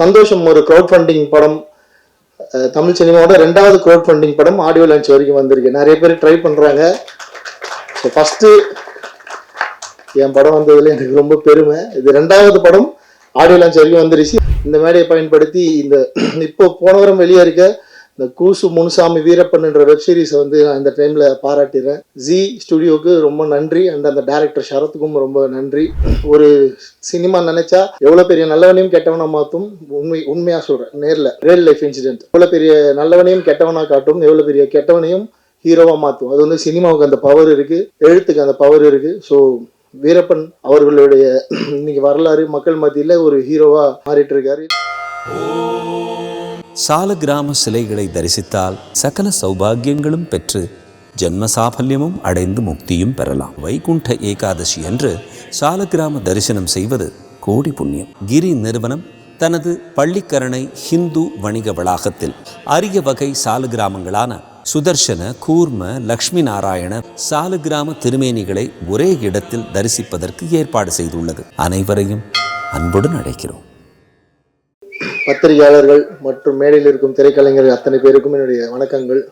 சந்தோஷம் ஒரு crowd funding படம் தமிழ் சினிமாவோட ரெண்டாவது க்ரௌட் ஃபண்டிங் படம் ஆடியோ லான்ச் வரைக்கும் வந்திருக்கு. நிறைய பேர் ட்ரை பண்ணுறாங்க ஸோ ஃபஸ்ட்டு என் படம் வந்ததில் எனக்கு ரொம்ப பெருமை. இது ரெண்டாவது படம் ஆடியோ லான்ச் வரைக்கும் வந்துருச்சு. இந்த மேடையை பயன்படுத்தி இந்த இப்போ போன வாரம் வெளியே இருக்க இந்த கூசு முனுசாமி வீரப்பன்ன்ற வெப் சீரிஸை வந்து நான் இந்த டைமில் பாராட்டிடுறேன். ஜி ஸ்டுடியோவுக்கு ரொம்ப நன்றி. அண்ட் அந்த டேரக்டர் சரத்துக்கும் ரொம்ப நன்றி. ஒரு சினிமா நினைச்சா எவ்வளோ பெரிய நல்லவனையும் கெட்டவனா மாற்றும் உண்மை உண்மையாக சொல்கிறேன் நேரில். ரியல் லைஃப் இன்சிடென்ட் எவ்வளோ பெரிய நல்லவனையும் கெட்டவனாக காட்டும்? எவ்வளோ பெரிய கெட்டவனையும் ஹீரோவாக மாற்றும் அது வந்து சினிமாவுக்கு அந்த பவர் இருக்குது எழுத்துக்கு அந்த பவர் இருக்குது ஸோ வீரப்பன் அவர்களுடைய இன்னைக்கு வரலாறு மக்கள் மத்தியில் ஒரு ஹீரோவாக மாறிட்டு இருக்காரு. சாலக்கிராம சிலைகளை தரிசித்தால் சகல சௌபாகியங்களும் பெற்று ஜென்மசாபல்யமும் அடைந்து முக்தியும் பெறலாம். வைகுண்ட ஏகாதசி அன்று சாலக்கிராம தரிசனம் செய்வது கோடி புண்ணியம். கிரி நிறுவனம் தனது பள்ளிக்கரணை ஹிந்து வணிக வளாகத்தில் அரிய வகை சாலக்கிராமங்களான சுதர்சன கூர்ம லக்ஷ்மி நாராயண சாலக்கிராம திருமேனிகளை ஒரே இடத்தில் தரிசிப்பதற்கு ஏற்பாடு செய்துள்ளது. அனைவரையும் அன்புடன் அழைக்கிறோம். பத்திரிகையாளர்கள் மற்றும் மேடையில் இருக்கும் திரைக்கலைஞர்கள் அத்தனை பேருக்கும் என்னுடைய வணக்கங்கள்.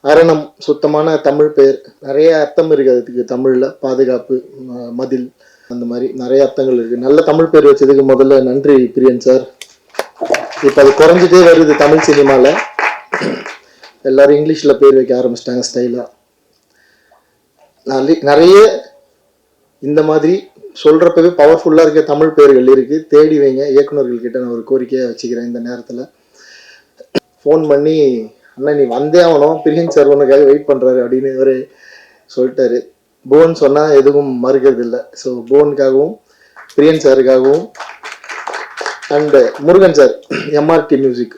அரணம் சுத்தமான தமிழ் பெயர். நிறைய அர்த்தம் இருக்குது அதுக்கு. தமிழில் பாதுகாப்பு ம- மதில் அந்த மாதிரி நிறைய அர்த்தங்கள் இருக்குது நல்ல தமிழ் பேர் வச்சதுக்கு முதல்ல நன்றி பிரியன் சார். இப்போ அது குறைஞ்சிட்டே வருது தமிழ் சினிமாவில் எல்லாரும் இங்கிலீஷில் பேர் வைக்க ஆரம்பிச்சிட்டாங்க ஸ்டைலாக நிறைய இந்த மாதிரி சொல்கிறப்பவே பவர்ஃபுல்லாக இருக்க தமிழ் பேர்கள் இருக்குது தேடி வைங்க. இயக்குனர்கள் கிட்ட நான் ஒரு கோரிக்கையாக வச்சுக்கிறேன் இந்த நேரத்தில். ஃபோன் பண்ணி அண்ணா நீ வந்தே ஆகணும். பிரியன் சார் உனக்காக வெயிட் பண்ணுறாரு அப்படின்னு இவர் சொல்லிட்டாரு. புவன் சொன்னால் எதுவும் மறுக்கிறது இல்லை ஸோ புவனுக்காகவும் Priyan சாருக்காகவும் and Murugan sir MRT music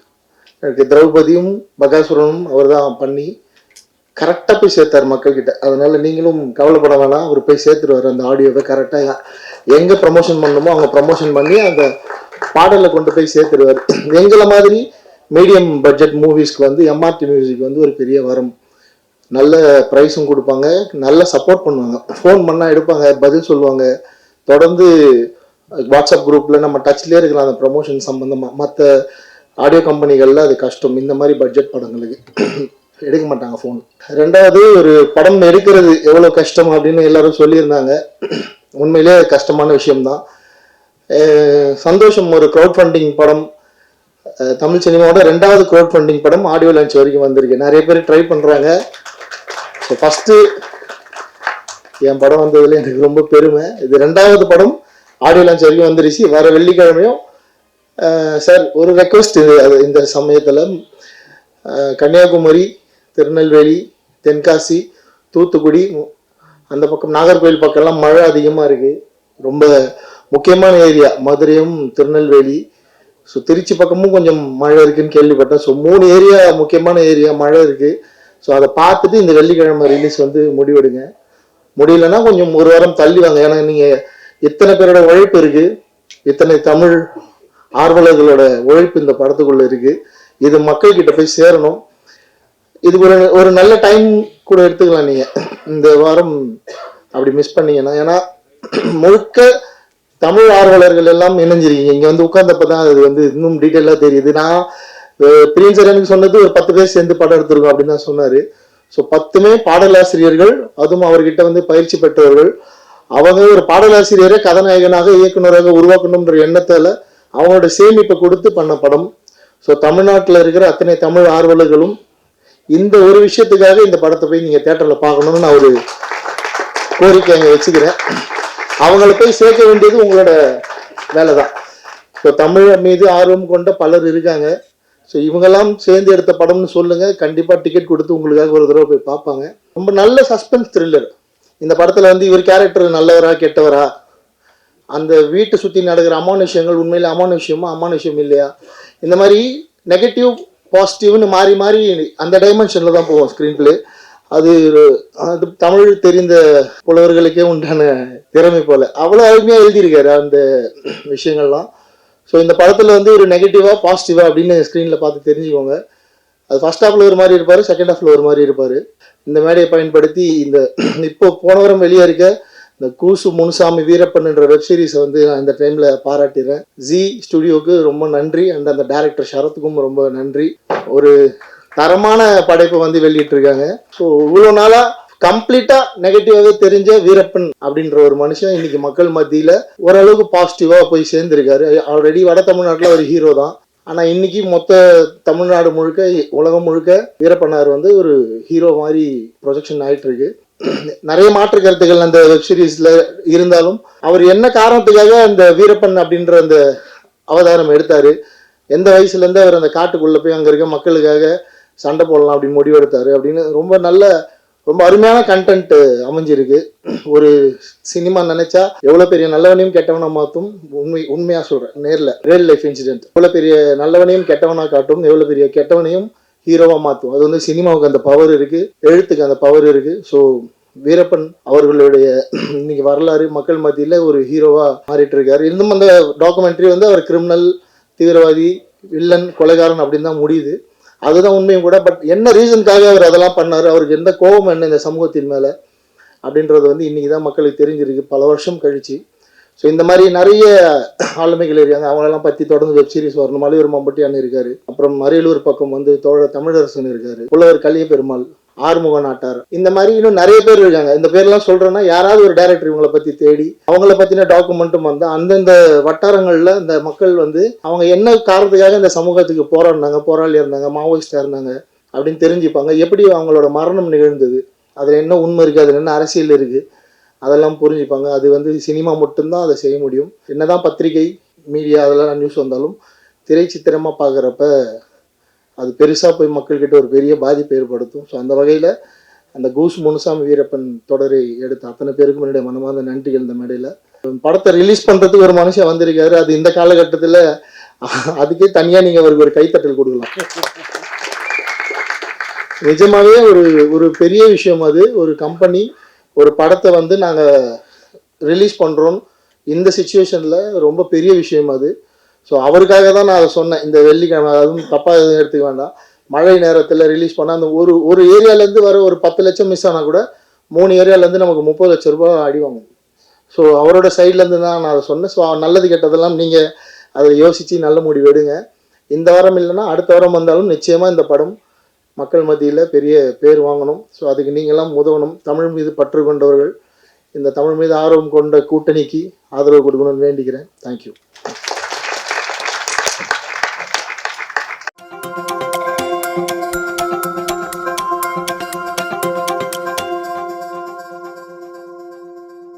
எனக்கு திரௌபதியும் பகாசுரனும் அவர் தான் பண்ணி கரெக்டாக போய் சேர்த்தார் மக்கள்கிட்ட. அதனால நீங்களும் கவலைப்பட வேணாம். அவர் போய் சேர்த்துருவார் அந்த ஆடியோவை கரெக்டாக எங்கே ப்ரமோஷன் பண்ணணுமோ அவங்க ப்ரமோஷன் பண்ணி அந்த பாடலை கொண்டு போய் சேர்த்துருவார். எங்களை மாதிரி மீடியம் பட்ஜெட் மூவிஸ்க்கு வந்து எம்ஆர்டி மியூசிக் வந்து ஒரு பெரிய வரம். நல்ல ப்ரைஸும் கொடுப்பாங்க. நல்ல சப்போர்ட் பண்ணுவாங்க. ஃபோன் பண்ணால் எடுப்பாங்க. பதில் சொல்லுவாங்க. தொடர்ந்து வாட்ஸ்அப் குரூப்பில் நம்ம டச்லேயே இருக்கலாம் அந்த ப்ரமோஷன் சம்மந்தமாக மற்ற ஆடியோ கம்பெனிகளில் அது கஷ்டம். இந்த மாதிரி பட்ஜெட் படங்களுக்கு. எடுக்க மாட்டாங்க ஃபோன் ரெண்டாவது ஒரு படம் எடுக்கிறது எவ்வளோ கஷ்டம் அப்படின்னு எல்லாரும் சொல்லியிருந்தாங்க. உண்மையிலே அது கஷ்டமான விஷயம்தான். சந்தோஷம் ஒரு க்ரௌட் ஃபண்டிங் படம் தமிழ் சினிமாவோட ரெண்டாவது க்ரௌட் ஃபண்டிங் படம் ஆடியோ லான்ச் வரைக்கும் வந்திருக்கு. நிறைய பேர் ட்ரை பண்ணுறாங்க ஸோ ஃபஸ்ட்டு என் படம் வந்ததுல எனக்கு ரொம்ப பெருமை. இது ரெண்டாவது படம் ஆடியோ லான்ச் வரைக்கும் வந்துருச்சு. வர வெள்ளிக்கிழமையும் சார் ஒரு ரெக்வஸ்ட் இது அது இந்த சமயத்தில். கன்னியாகுமரி திருநெல்வேலி தென்காசி தூத்துக்குடி அந்த பக்கம் நாகர்கோவில் பக்கம்லாம் மழை அதிகமாக இருக்குது ரொம்ப முக்கியமான ஏரியா. மதுரையும் திருநெல்வேலி. ஸோ திருச்சி பக்கமும் கொஞ்சம் மழை இருக்குன்னு கேள்விப்பட்டேன். ஸோ மூணு ஏரியா முக்கியமான ஏரியா மழை இருக்குது ஸோ அதை பார்த்துட்டு இந்த வெள்ளிக்கிழமை ரிலீஸ் வந்து முடிவெடுங்க. முடியலன்னா கொஞ்சம் ஒரு வாரம் தள்ளி வாங்க. ஏன்னா நீங்கள் இத்தனை பேரோட உழைப்பு இருக்குது இத்தனை தமிழ் ஆர்வலர்களோட உழைப்பு இந்த படத்துக்குள்ளே இருக்குது இது மக்கள்கிட்ட போய் சேரணும். இது ஒரு ஒரு நல்ல டைம் கூட எடுத்துக்கலாம் நீங்க. இந்த வாரம் அப்படி மிஸ் பண்ணீங்கன்னா ஏன்னா முழுக்க தமிழ் ஆர்வலர்கள் எல்லாம் இணைஞ்சிருக்கீங்க. இங்க வந்து உட்கார்ந்தப்ப தான் அது வந்து இன்னும் டீட்டெயிலாக தெரியுது. நான் பிரியன் சார் எனக்கு சொன்னது ஒரு பத்து பேர் சேர்ந்து படம் எடுத்திருக்கோம் அப்படின்னு தான் சொன்னாரு. ஸோ பத்துமே பாடலாசிரியர்கள் அதுவும் அவர்கிட்ட வந்து பயிற்சி பெற்றவர்கள். அவங்க ஒரு பாடலாசிரியரை கதாநாயகனாக இயக்குனராக உருவாக்கணுன்ற எண்ணத்தால அவங்களோட சேமிப்பை கொடுத்து பண்ண படம். ஸோ தமிழ்நாட்டில் இருக்கிற அத்தனை தமிழ் ஆர்வலர்களும் இந்த ஒரு விஷயத்துக்காக இந்த படத்தை போய் நீங்கள் தேட்டரில் பார்க்கணும்னு நான் ஒரு கோரிக்கை அங்கே வச்சுக்கிறேன். அவங்கள போய் சேர்க்க வேண்டியது உங்களோட வேலை தான் ஸோ தமிழ் மீது ஆர்வம் கொண்ட பலர் இருக்காங்க. ஸோ இவங்கெல்லாம் சேர்ந்து எடுத்த படம்னு சொல்லுங்க. கண்டிப்பாக டிக்கெட் கொடுத்து உங்களுக்காக ஒரு தடவை போய் பார்ப்பாங்க. ரொம்ப நல்ல சஸ்பென்ஸ் த்ரில்லர் இந்த படத்தில் வந்து இவர் கேரக்டர் நல்லவரா கெட்டவரா? அந்த வீட்டை சுற்றி நடக்கிற அமானுஷயங்கள் உண்மையில் அமானுஷ்யமா அமானுஷியம் இல்லையா? இந்த மாதிரி நெகட்டிவ் பாசிட்டிவ்னு மாறி மாறி அந்த டைமென்ஷனில் தான் போவோம் ஸ்க்ரீன் பிளே அது அது தமிழ் தெரிந்த புலவர்களுக்கே உண்டான திறமை போல. அவ்வளோ அருமையாக எழுதியிருக்காரு அந்த விஷயங்கள்லாம். ஸோ இந்த படத்தில் வந்து ஒரு நெகட்டிவாக பாசிட்டிவாக அப்படின்னு ஸ்க்ரீனில் பார்த்து தெரிஞ்சுக்கோங்க. அது ஃபர்ஸ்ட் ஹாஃபில் ஒரு மாதிரி இருப்பார் செகண்ட் ஹாஃபில் ஒரு மாதிரி இருப்பார். இந்த மேடையை பயன்படுத்தி இந்த இப்போ போன வாரம் வெளியே இருக்க இந்த கூசு முனுசாமி வீரப்பன்ன்ற வெப் சீரிஸை வந்து நான் இந்த டைமில் பாராட்டிடுறேன். ஜி ஸ்டுடியோவுக்கு ரொம்ப நன்றி. அண்ட் அந்த டேரக்டர் சரத்துக்கும் ரொம்ப நன்றி. ஒரு தரமான படைப்பை வந்து வெளியிட்டிருக்காங்க. ஸோ இவ்வளோ நாளாக கம்ப்ளீட்டாக நெகட்டிவாகவே தெரிஞ்ச வீரப்பன் அப்படின்ற ஒரு மனுஷன் இன்னைக்கு மக்கள் மத்தியில் ஓரளவுக்கு பாசிட்டிவாக போய் சேர்ந்துருக்காரு. ஆல்ரெடி வட தமிழ்நாட்டில் ஒரு ஹீரோ தான். ஆனால் இன்னைக்கு மொத்த தமிழ்நாடு முழுக்க உலகம் முழுக்க வீரப்பனார் வந்து ஒரு ஹீரோ மாதிரி ப்ரொஜெக்ஷன் ஆகிட்டு இருக்கு நிறைய மாற்று கருத்துக்கள் அந்த வெப் சீரிஸ்ல இருந்தாலும் அவர் என்ன காரணத்துக்காக அந்த வீரப்பன் அப்படின்ற அந்த அவதாரம் எடுத்தாரு? எந்த வயசுல இருந்து அவர் அந்த காட்டுக்குள்ள போய் அங்க இருக்க மக்களுக்காக சண்டை போடலாம் அப்படின்னு முடிவெடுத்தாரு அப்படின்னு ரொம்ப நல்ல ரொம்ப அருமையான கண்டென்ட் அமைஞ்சிருக்கு. ஒரு சினிமா நினைச்சா எவ்வளவு பெரிய நல்லவனையும் கெட்டவனா மாத்தும்? உண்மை உண்மையா சொல்றேன் நேர்ல. ரியல் லைஃப் இன்சிடென்ட் எவ்வளவு பெரிய நல்லவனையும் கெட்டவனா காட்டும்? எவ்வளவு பெரிய கெட்டவனையும் ஹீரோவா மாற்றும் அது வந்து சினிமாவுக்கு அந்த பவர் இருக்கு எழுத்துக்கு அந்த பவர் இருக்கு. ஸோ வீரப்பன் அவர்களுடைய இன்னைக்கு வரலாறு மக்கள் மத்தியில் ஒரு ஹீரோவா மாறிட்டு இருக்காரு இன்னும் அந்த டாக்குமெண்ட்ரி வந்து அவர் கிரிமினல் தீவிரவாதி வில்லன் கொலைகாரன் அப்படின்னு தான் முடியுது. அதுதான் உண்மையும் கூட. பட் என்ன ரீசனுக்காக அவர் அதெல்லாம் பண்ணார்? அவருக்கு எந்த கோபம் என்ன இந்த சமூகத்தின் மேலே. அப்படின்றது வந்து இன்னைக்கு தான் மக்களுக்கு தெரிஞ்சிருக்கு. பல வருஷம் கழிச்சு. ஸோ இந்த மாதிரி நிறைய ஆளுமைகள் இருக்காங்க அவங்களெல்லாம் பற்றி தொடர்ந்து வெப் சீரிஸ் வரணும். மலையூர் மம்பட்டியான் இருக்காரு. அப்புறம் அரியலூர் பக்கம் வந்து தோழர் தமிழரசன் இருக்காரு. புலவர் கலிய பெருமாள் ஆறுமுக நாட்டார். இந்த மாதிரி இன்னும் நிறைய பேர் இருக்காங்க. இந்த பேர்லாம் சொல்றேன்னா யாராவது ஒரு டைரக்டர் இவங்களை பத்தி தேடி அவங்கள பத்தின டாக்குமெண்ட்டும் வந்து அந்தந்த வட்டாரங்கள்ல இந்த மக்கள் வந்து அவங்க என்ன காரணத்துக்காக இந்த சமூகத்துக்கு போராடினாங்க போராளி இருந்தாங்க மாவோயிஸ்டா இருந்தாங்க அப்படின்னு தெரிஞ்சுப்பாங்க. எப்படி அவங்களோட மரணம் நிகழ்ந்தது? அதுல என்ன உண்மை இருக்கு? அதுல என்ன அரசியல் இருக்கு? அதெல்லாம் புரிஞ்சுப்பாங்க. அது வந்து சினிமா மட்டும்தான் அதை செய்ய முடியும். என்னதான் பத்திரிகை மீடியா அதெல்லாம் நியூஸ் வந்தாலும் திரைச்சித்திரமாக பார்க்குறப்ப அது பெருசாக போய் மக்கள்கிட்ட ஒரு பெரிய பாதிப்பை ஏற்படுத்தும். ஸோ அந்த வகையில் அந்த கூஸ் முனுசாமி வீரப்பன் தொடரை எடுத்த அத்தனை பேருக்கும் என்னுடைய மனமார்ந்த நன்றிகள் இந்த மேடையில். படத்தை ரிலீஸ் பண்ணுறதுக்கு ஒரு மனுஷன் வந்திருக்காரு. அது இந்த காலகட்டத்தில் அதுக்கே தனியாக நீங்கள் அவருக்கு ஒரு கைத்தட்டல் கொடுக்கலாம். நிஜமாவே ஒரு ஒரு பெரிய விஷயம் அது. ஒரு கம்பெனி ஒரு படத்தை வந்து நாங்கள் ரிலீஸ் பண்ணுறோம் இந்த சுச்சுவேஷனில் ரொம்ப பெரிய விஷயம் அது. ஸோ அவருக்காக தான் நான் அதை சொன்னேன். இந்த வெள்ளிக்கிழமை அதுவும் தப்பாக எதுவும் எடுத்துக்க வேண்டாம். மழை நேரத்தில் ரிலீஸ் பண்ணால் அந்த ஒரு ஒரு ஏரியாலேருந்து வர ஒரு பத்து லட்சம் மிஸ் ஆனால் கூட மூணு ஏரியாலேருந்து நமக்கு முப்பது லட்ச ரூபாய் அடி வாங்கும். ஸோ அவரோட சைட்லேருந்து தான் நான் அதை சொன்னேன். ஸோ நல்லது கெட்டதெல்லாம் நீங்கள் அதை யோசித்து நல்ல முடிவு எடுங்க. இந்த வாரம் இல்லைன்னா அடுத்த வாரம் வந்தாலும் நிச்சயமாக இந்த படம் மக்கள் மத்தியில் பெரிய பேர் வாங்கணும். ஸோ அதுக்கு நீங்களாம் உதவணும். தமிழ் மீது பற்று கொண்டவர்கள் இந்த தமிழ் மீது ஆர்வம் கொண்ட கூட்டணிக்கு ஆதரவு கொடுக்கணும்னு வேண்டிக்கிறேன். தேங்க்யூ